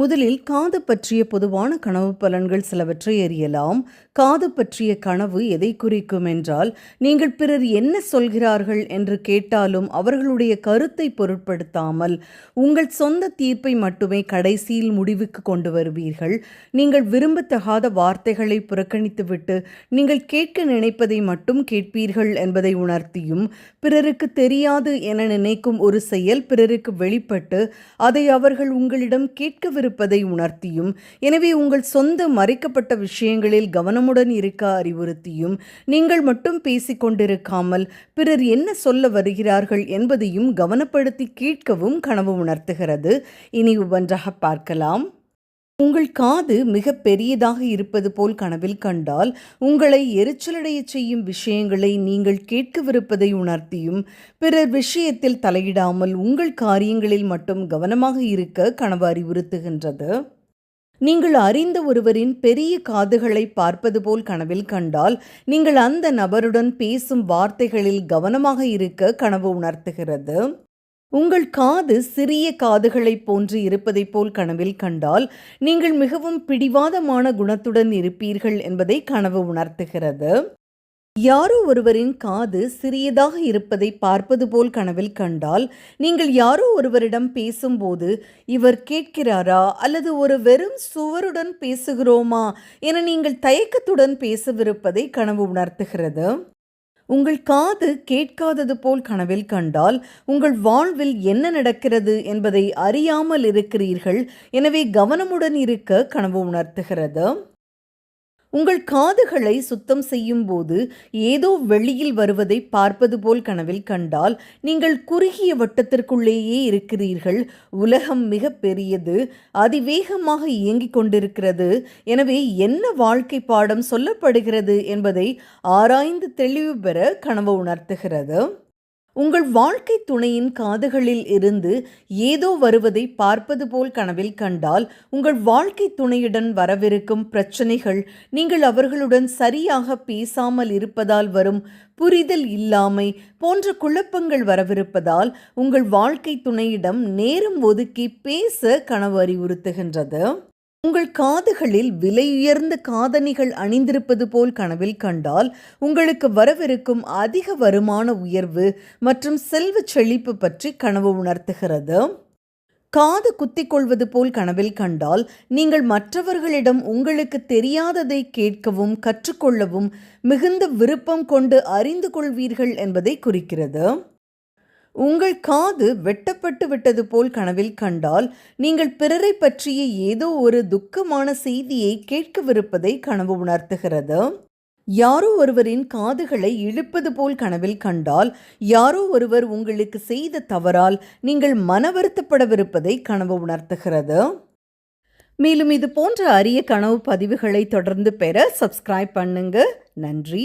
முதலில் காது பற்றிய பொதுவான கனவு பலன்கள் சிலவற்றை அறியலாம் காது பற்றிய கனவு எதை குறிக்கும் என்றால் நீங்கள் பிறர் என்ன சொல்கிறார்கள் என்று கேட்டாலும் அவர்களுடைய கருத்தை பொருட்படுத்தாமல் உங்கள் சொந்த தீர்ப்பை மட்டுமே கடைசியில் முடிவுக்கு கொண்டு வருவீர்கள். நீங்கள் விரும்பத்தகாத வார்த்தைகளை புறக்கணித்துவிட்டு நீங்கள் கேட்க நினைப்பதை மட்டும் கேட்பீர்கள் என்பதை உணர்த்தியும் பிறருக்கு தெரியாது என நினைக்கும் ஒரு செயல் பிறருக்கு வெளிப்பட்டு அதை அவர்கள் உங்களிடம் கேட்க இருப்பதை உணர்த்தியும் எனவே உங்கள் சொந்த மறைக்கப்பட்ட விஷயங்களில் கவனமுடன் இருக்க அறிவுறுத்தியும் நீங்கள் மட்டும் பேசிக்கொண்டிருக்காமல் பிறர் என்ன சொல்ல வருகிறார்கள் என்பதையும் கவனப்படுத்தி கேட்கவும் கனவு உணர்த்துகிறது. இனி ஒன்றாக பார்க்கலாம். உங்கள் காது மிக பெரியதாக இருப்பது போல் கனவில் கண்டால் உங்களை எரிச்சலடையச் செய்யும் விஷயங்களை நீங்கள் கேட்கவிருப்பதை உணர்த்தியும் பிறர் விஷயத்தில் தலையிடாமல் உங்கள் காரியங்களில் மட்டும் கவனமாக இருக்க கனவு அறிவுறுத்துகின்றது. நீங்கள் அறிந்த ஒருவரின் பெரிய காதுகளை பார்ப்பது போல் கனவில் கண்டால் நீங்கள் அந்த நபருடன் பேசும் வார்த்தைகளில் கவனமாக இருக்க கனவு உணர்த்துகிறது. உங்கள் காது சிறிய காதுகளைப் போன்று இருப்பதைப் போல் கனவில் கண்டால் நீங்கள் மிகவும் பிடிவாதமான குணத்துடன் இருப்பீர்கள் என்பதை கனவு உணர்த்துகிறது. யாரோ ஒருவரின் காது சிறியதாக இருப்பதை பார்ப்பது போல் கனவில் கண்டால் நீங்கள் யாரோ ஒருவரிடம் பேசும்போது இவர் கேட்கிறாரா? அல்லது ஒரு வெறும் சுவருடன் பேசுகிறோமா? என நீங்கள் தயக்கத்துடன் பேசவிருப்பதை கனவு உணர்த்துகிறது. உங்கள் காது கேட்காதது போல் கனவில் கண்டால் உங்கள் வாழ்வில் என்ன நடக்கிறது என்பதை அறியாமல் இருக்கிறீர்கள். எனவே கவனமுடன் இருக்க கனவு உணர்த்துகிறது. உங்கள் காதுகளை சுத்தம் செய்யும் போது ஏதோ வெளியில் வருவதை பார்ப்பது போல் கனவில் கண்டால் நீங்கள் குறுகிய வட்டத்திற்குள்ளேயே இருக்கிறீர்கள். உலகம் மிக பெரியது அதிவேகமாக இயங்கிக் கொண்டிருக்கிறது. எனவே என்ன வாழ்க்கை பாடம் சொல்லப்படுகிறது என்பதை ஆராய்ந்து தெளிவு பெற கனவு உணர்த்துகிறது. உங்கள் வாழ்க்கை துணையின் காதுகளில் இருந்து ஏதோ வருவதை பார்ப்பது போல் கனவில் கண்டால் உங்கள் வாழ்க்கை துணையுடன் வரவிருக்கும் பிரச்சனைகள் நீங்கள் அவர்களுடன் சரியாக பேசாமல் இருப்பதால் வரும் புரிதல் இல்லாமை போன்ற குழப்பங்கள் வரவிருப்பதால் உங்கள் வாழ்க்கை துணையிடம் நேரம் ஒதுக்கி பேச கனவு அறிவுறுத்துகின்றது. உங்கள் காதுகளில் விலையுயர்ந்த காதணிகள் அணிந்திருப்பது போல் கனவில் கண்டால் உங்களுக்கு வரவிருக்கும் அதிக வருமான உயர்வு மற்றும் செல்வ செழிப்பு பற்றி கனவு உணர்த்துகிறது. காது குத்திக்கொள்வது போல் கனவில் கண்டால் நீங்கள் மற்றவர்களிடம் உங்களுக்கு தெரியாததை கேட்கவும் கற்றுக்கொள்ளவும் மிகுந்த விருப்பம் கொண்டு அறிந்து கொள்வீர்கள் என்பதை குறிக்கிறது. உங்கள் காது வெட்டப்பட்டு விட்டது போல் கனவில் கண்டால் நீங்கள் பிறரை பற்றிய ஏதோ ஒரு துக்கமான செய்தியை கேட்கவிருப்பதை கனவு உணர்த்துகிறது. யாரோ ஒருவரின் காதுகளை இழுப்பது போல் கனவில் கண்டால் யாரோ ஒருவர் உங்களுக்கு செய்த தவறால் நீங்கள் மன வருத்தப்படவிருப்பதை கனவு உணர்த்துகிறது. மேலும் இது போன்ற அரிய கனவு பதிவுகளை தொடர்ந்து பெற சப்ஸ்கிரைப் பண்ணுங்க. நன்றி.